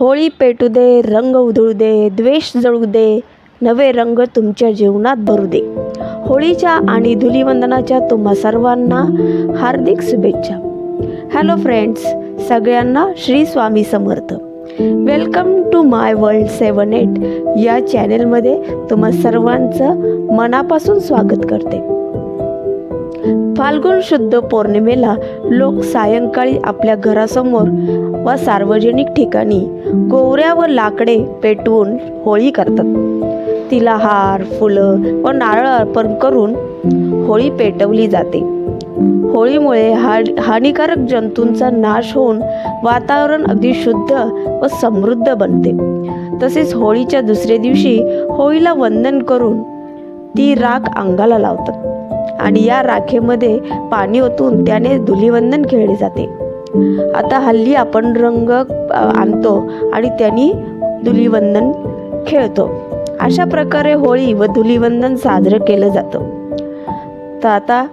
होळी पेटू दे रंग उधळू दे द्वेष जळू दे नवे रंग तुमच्या जीवनात भरू दे. होळीच्या आणि धुलीवंदनाच्या तुम्हा सर्वांना हार्दिक शुभेच्छा. हॅलो फ्रेंड्स सगळ्यांना Shri Swami Samarth. Welcome to my world seven eight या चॅनेलमध्ये तुम्हा सर्वांचं मनापासून स्वागत करते. फाल्गुन शुद्ध पौर्णिमेला लोक सायंकाळी आपल्या घरासमोर व सार्वजनिक ठिकाणी गोवऱ्या व लाकडे पेटवून होळी करतात. तिला हार फुलं व नारळ अर्पण करून होळी पेटवली जाते. होळीमुळे हा हानिकारक जंतूंचा नाश होऊन वातावरण अगदी शुद्ध व समृद्ध बनते. तसेच होळीच्या दुसऱ्या दिवशी होळीला वंदन करून ती राख अंगाला लावतात. आणि या राखेमध्ये पाणी ओतून त्याने धुलीवंदन खेळले जाते. आता हल्ली आपण रंग आणतो आणि त्यांनी धुलीवंदन खेळतो. अशा प्रकारे होळी व धुलीवंदन साजरं केलं जातं. तर आता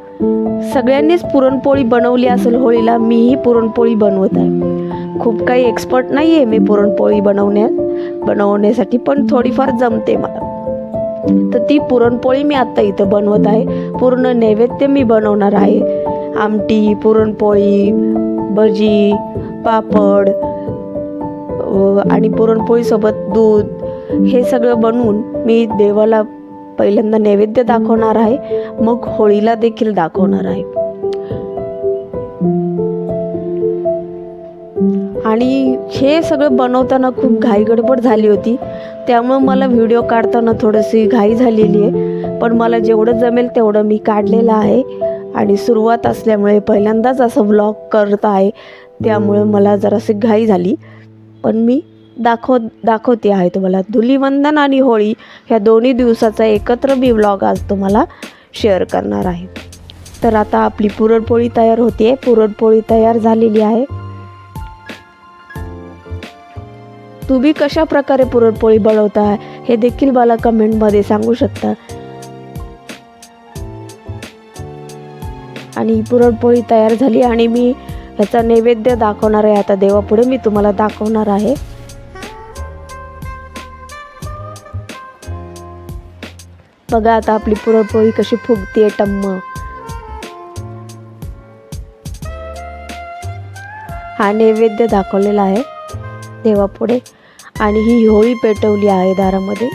सगळ्यांनीच पुरणपोळी बनवली असेल होळीला मीही पुरणपोळी बनवत आहे. खूप काही एक्सपर्ट नाही आहे मी पुरणपोळी बनवण्यात बनवण्यासाठी पण थोडीफार जमते मला. तर ती पुरणपोळी मी आत्ता इथं बनवत आहे. पूर्ण नैवेद्य मी बनवणार आहे. आमटी पुरणपोळी भजी पापड आणि पुरणपोळीसोबत दूध हे सगळं बनवून मी देवाला पहिल्यांदा नैवेद्य दाखवणार आहे. मग होळीला देखील दाखवणार आहे. आणि हे सगळं बनवताना खूप घाई गडबड झाली होती. त्यामुळं मला व्हिडिओ काढताना थोडीशी घाई झालेली आहे. पण मला जेवढं जमेल तेवढं मी काढलेलं आहे. आणि सुरुवात असल्यामुळे पहिल्यांदाच असं व्लॉग करत आहे. त्यामुळे मला जराशी घाई झाली. पण मी दाखव दाखवते आहे तुम्हाला. धुलीवंदन आणि होळी ह्या दोन्ही दिवसाचा एकत्र मी व्लॉग आज तुम्हाला शेअर करणार आहे. तर आता आपली पुरणपोळी तयार होते पुरणपोळी तयार झालेली आहे. तुम्ही कशा प्रकारे पुरणपोळी बनवता हे देखील मला कमेंटमध्ये सांगू शकता. आणि पुरणपोळी तयार झाली आणि मी ह्याचा नैवेद्य दाखवणार आहे. आता देवापुढे मी तुम्हाला दाखवणार आहे. बघा आता आपली पुरणपोळी कशी फुगते टम्म. हा नैवेद्य दाखवलेला आहे. देवापुढे आणि ही होळी पेटवली आहे दारामध्ये.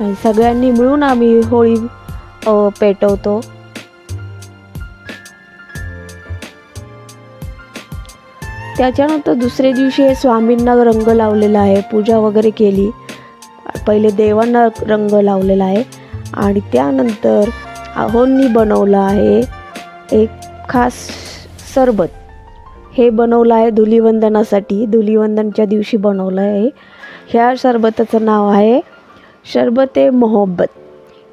आणि सगळ्यांनी मिळून आम्ही होळी पेटवतो. त्याच्यानंतर दुसऱ्या दिवशी हे स्वामींना रंग लावलेला आहे पूजा वगैरे केली. पहिले देवांना रंग लावलेला आहे आणि त्यानंतर आहोंनी बनवलं आहे एक खास सरबत. हे बनवलं आहे धुलीवंदनासाठी. धुलीवंदनच्या दिवशी बनवलं आहे. ह्या सरबताचं नाव आहे शरबत ए मोहब्बत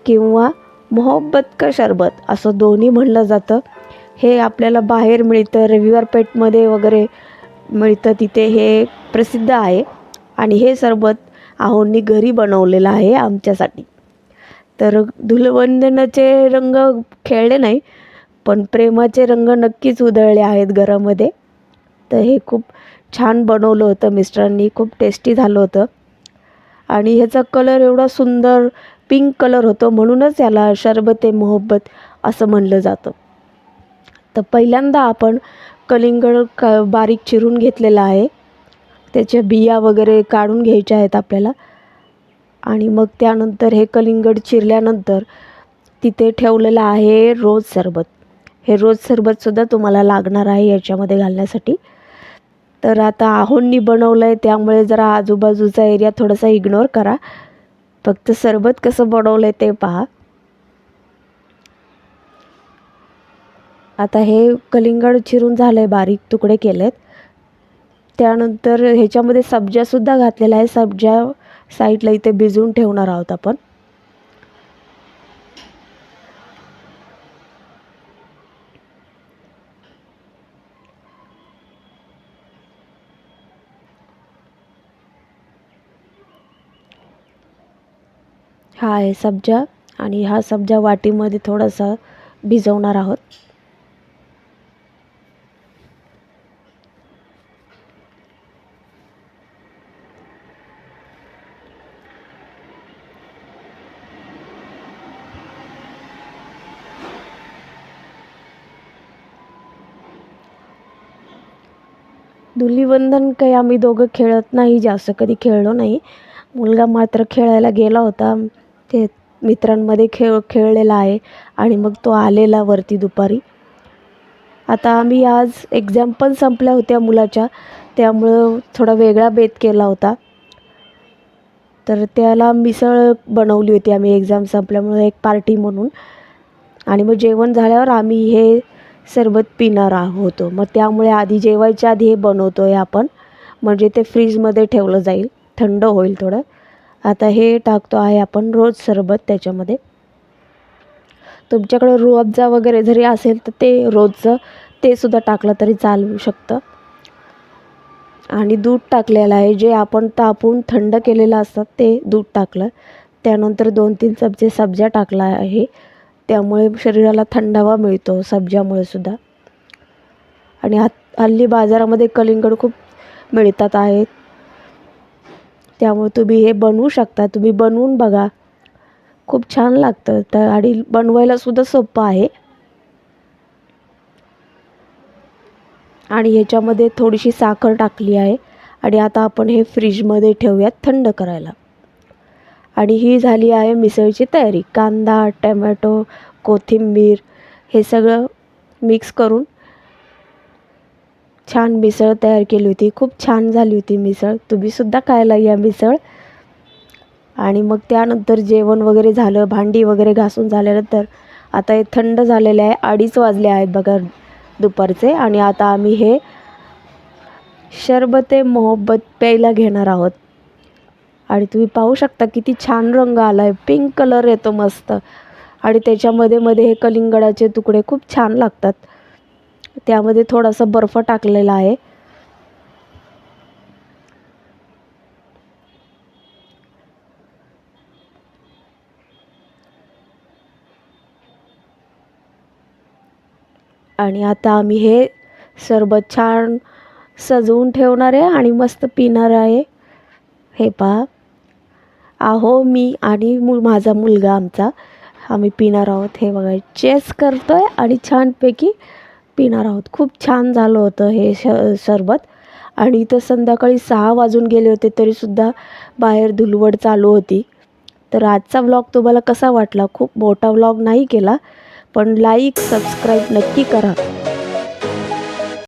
किंवा मोहब्बत का शरबत असं दोन्ही म्हणलं जातं. हे आपल्याला बाहेर मिळतं रविवार पेठमध्ये वगैरे मिळतं. तिथे हे प्रसिद्ध आहे आणि हे सरबत आहोंनी घरी बनवलेलं आहे आमच्यासाठी. तर धुलवंदनाचे रंग खेळले नाही पण प्रेमाचे रंग नक्कीच उधळले आहेत घरामध्ये. तर हे खूप छान बनवलं होतं मिस्टरांनी खूप टेस्टी झालं होतं. आणि ह्याचा कलर एवढा सुंदर पिंक कलर होतो म्हणूनच याला शरबत ए मोहब्बत असं म्हणलं जातं. तर पहिल्यांदा आपण कलिंगड क बारीक चिरून घेतलेलं आहे. त्याच्या बिया वगैरे काढून घ्यायच्या आहेत आपल्याला. आणि मग त्यानंतर हे कलिंगड चिरल्यानंतर तिथे ठेवलेलं आहे रोज सरबत. हे रोज सरबतसुद्धा तुम्हाला लागणार आहे याच्यामध्ये घालण्यासाठी. तर आता आहोंनी बनवलं आहे त्यामुळे जरा आजूबाजूचा एरिया थोडासा इग्नोर करा. फक्त सरबत कसं बनवलं आहे ते पहा. आता हे कलिंगड चिरून झालं आहे बारीक तुकडे केलेत. त्यानंतर ह्याच्यामध्ये सब्जासुद्धा घातलेला आहे. सब्जा साईडला इथे भिजवून ठेवणार आहोत आपण. हा आहे सब्जा आणि हा सब्जा वाटीमध्ये थोडासा भिजवणार आहोत. धुलीबंधन काही आम्ही दोघं खेळत नाही जास्त कधी खेळलो नाही. मुलगा मात्र खेळायला गेला होता. ते मित्रांमध्ये खेळ खेळलेला आहे आणि मग तो आलेला वरती दुपारी. आता आम्ही आज एक्झाम पण संपल्या होत्या मुलाच्या त्यामुळं थोडा वेगळा बेत केला होता. तर त्याला मिसळ बनवली होती आम्ही एक्झाम संपल्यामुळे एक पार्टी म्हणून. आणि मग जेवण झाल्यावर आम्ही हे सरबत पिणार होतो मग त्यामुळे आधी जेवायच्या आधी हे बनवतो आहे आपण. म्हणजे ते फ्रीजमध्ये ठेवलं जाईल. थंड होईल थोडं. आता हे टाकतो आहे आपण रोज सरबत त्याच्यामध्ये. तुमच्याकडं रुअबजा वगैरे जरी असेल तर ते रोजचं ते सुद्धा टाकलं तरी चालू शकतं. आणि दूध टाकलेलं आहे जे आपण तापून थंड केलेलं असतं ते दूध टाकलं. त्यानंतर दोन तीन चमचे सब्जा टाकला आहे. त्यामुळे शरीराला थंडावा मिळतो सब्जामुळे सुद्धा. आणि आत हल्ली बाजारामध्ये कलिंगड खूप मिळतात आहेत. त्यामुळे तुम्ही हे बनवू शकता. तुम्ही बनवून बघा. खूप छान लागतं. तर आणि बनवायला सुद्धा सोपं आहे. आणि ह्याच्यामध्ये थोडीशी साखर टाकली आहे. आणि आता आपण हे फ्रीजमध्ये ठेवूयात थंड करायला. आणि ही झाली आहे मिसळची तयारी. कांदा टमॅटो कोथिंबीर हे सगळं मिक्स करून छान मिसळ तयार केली होती. खूप छान झाली होती मिसळ. तुम्हीसुद्धा खायला या मिसळ. आणि मग त्यानंतर जेवण वगैरे झालं. भांडी वगैरे घासून झाल्यानंतर आता हे थंड झालेले आहे. अडीच वाजले आहेत बघा दुपारचे. आणि आता आम्ही हे शरबते मोहब्बत प्यायला घेणार आहोत. आणि तुम्ही पाहू शकता किती छान रंग आला आहे पिंक कलर येतो मस्त. आणि त्याच्यामध्ये मध्ये हे कलिंगडाचे तुकडे खूप छान लागतात. त्यामध्ये थोडासा बर्फ टाकलेला आहे. आणि आता आम्ही हे सरबत छान सजवून ठेवणार आहे आणि मस्त पिणार आहे. हे पहा. आहो मी आणि मु माझा मुलगा आमचा आम्ही पिणार आहोत. हे बघा चेस करतो आहे आणि छानपैकी पिणार आहोत. खूप छान झालं होतं हे श सरबत. आणि इथं संध्याकाळी सहा वाजून गेले होते तरीसुद्धा बाहेर धुलवड चालू होती. तर आजचा व्लॉग तुम्हाला कसा वाटला? खूप मोठा व्लॉग नाही केला पण लाईक सबस्क्राईब नक्की करा.